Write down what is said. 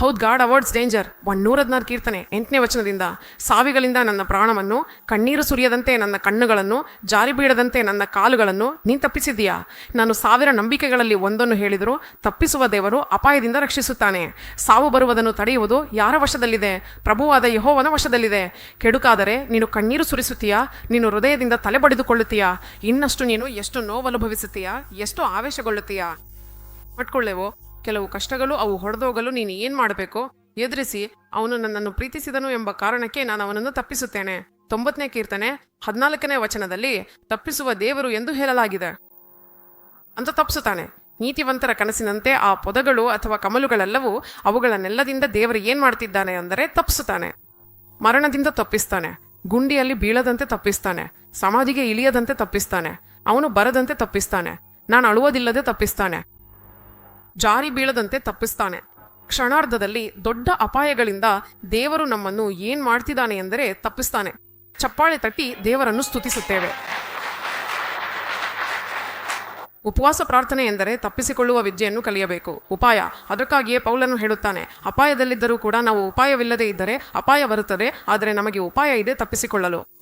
ಹೌದ್, god awards danger. One ನೂರ ಹದಿನಾರು ಕೀರ್ತನೆ, ಎಂಟನೇ ವಚನದಿಂದ. ಸಾವಿಗಳಿಂದ ನನ್ನ ಪ್ರಾಣವನ್ನು, ಕಣ್ಣೀರು ಸುರಿಯದಂತೆ ನನ್ನ ಕಣ್ಣುಗಳನ್ನು, ಜಾರಿ ಬೀಳದಂತೆ ನನ್ನ ಕಾಲುಗಳನ್ನು ನೀನು ತಪ್ಪಿಸಿದೀಯಾ ನಾನು ಸಾವಿರ ನಂಬಿಕೆಗಳಲ್ಲಿ ಒಂದನ್ನು ಹೇಳಿದರೂ ತಪ್ಪಿಸುವ ದೇವರು ಅಪಾಯದಿಂದ ರಕ್ಷಿಸುತ್ತಾನೆ. ಸಾವು ಬರುವುದನ್ನು ತಡೆಯುವುದು ಯಾರ ವಶದಲ್ಲಿದೆ? ಪ್ರಭುವಾದ ಯಹೋವನ ವಶದಲ್ಲಿದೆ. ಕೆಡುಕಾದರೆ ನೀನು ಕಣ್ಣೀರು ಸುರಿಸುತ್ತೀಯಾ? ನೀನು ಹೃದಯದಿಂದ ತಲೆ ಬಡಿದುಕೊಳ್ಳುತ್ತೀಯಾ? ಇನ್ನಷ್ಟು ನೀನು ಎಷ್ಟು ನೋವನುಭವಿಸುತ್ತೀಯಾ? ಎಷ್ಟು ಆವೇಶಗೊಳ್ಳುತ್ತೀಯಾ? ಪಟ್ಕೊಳ್ಳೆವೋ ಕೆಲವು ಕಷ್ಟಗಳು ಅವು ಹೊಡೆದೋಗಲು ನೀನು ಏನು ಮಾಡಬೇಕು? ಎದುರಿಸಿ, ಅವನು ನನ್ನನ್ನು ಪ್ರೀತಿಸಿದನು ಎಂಬ ಕಾರಣಕ್ಕೆ ನಾನು ಅವನನ್ನು ತಪ್ಪಿಸುತ್ತೇನೆ. ತೊಂಬತ್ತನೇ ಕೀರ್ತನೆ ಹದಿನಾಲ್ಕನೇ ವಚನದಲ್ಲಿ ತಪ್ಪಿಸುವ ದೇವರು ಎಂದು ಹೇಳಲಾಗಿದೆ. ಅಂತ ತಪ್ಪಿಸುತ್ತಾನೆ. ನೀತಿವಂತರ ಕನಸಿನಂತೆ ಆ ಪೊದಗಳು ಅಥವಾ ಕಮಲುಗಳೆಲ್ಲವೂ ಅವುಗಳನ್ನೆಲ್ಲದಿಂದ ದೇವರು ಏನು ಮಾಡ್ತಿದ್ದಾನೆ ಅಂದರೆ ತಪ್ಪಿಸುತ್ತಾನೆ. ಮರಣದಿಂದ ತಪ್ಪಿಸ್ತಾನೆ. ಗುಂಡಿಯಲ್ಲಿ ಬೀಳದಂತೆ ತಪ್ಪಿಸ್ತಾನೆ. ಸಮಾಧಿಗೆ ಇಳಿಯದಂತೆ ತಪ್ಪಿಸ್ತಾನೆ. ಅವನು ಬರದಂತೆ ತಪ್ಪಿಸ್ತಾನೆ. ನಾನು ಅಳುವುದಿಲ್ಲದೆ ತಪ್ಪಿಸ್ತಾನೆ. ಜಾರಿ ಬೀಳದಂತೆ ತಪ್ಪಿಸ್ತಾನೆ. ಕ್ಷಣಾರ್ಧದಲ್ಲಿ ದೊಡ್ಡ ಅಪಾಯಗಳಿಂದ ದೇವರು ನಮ್ಮನ್ನು ಏನ್ ಮಾಡ್ತಿದ್ದಾನೆ ಎಂದರೆ ತಪ್ಪಿಸ್ತಾನೆ. ಚಪ್ಪಾಳೆ ತಟ್ಟಿ ದೇವರನ್ನು ಸ್ತುತಿಸುತ್ತೇವೆ. ಉಪವಾಸ ಪ್ರಾರ್ಥನೆ ಎಂದರೆ ತಪ್ಪಿಸಿಕೊಳ್ಳುವ ವಿದ್ಯೆಯನ್ನು ಕಲಿಯಬೇಕು. ಉಪಾಯ. ಅದಕ್ಕಾಗಿಯೇ ಪೌಲನು ಹೇಳುತ್ತಾನೆ, ಅಪಾಯದಲ್ಲಿದ್ದರೂ ಕೂಡ ನಾವು ಉಪಾಯವಿಲ್ಲದೆ ಇದ್ದರೆ ಅಪಾಯ ಬರುತ್ತದೆ, ಆದರೆ ನಮಗೆ ಉಪಾಯ ಇದೆ ತಪ್ಪಿಸಿಕೊಳ್ಳಲು.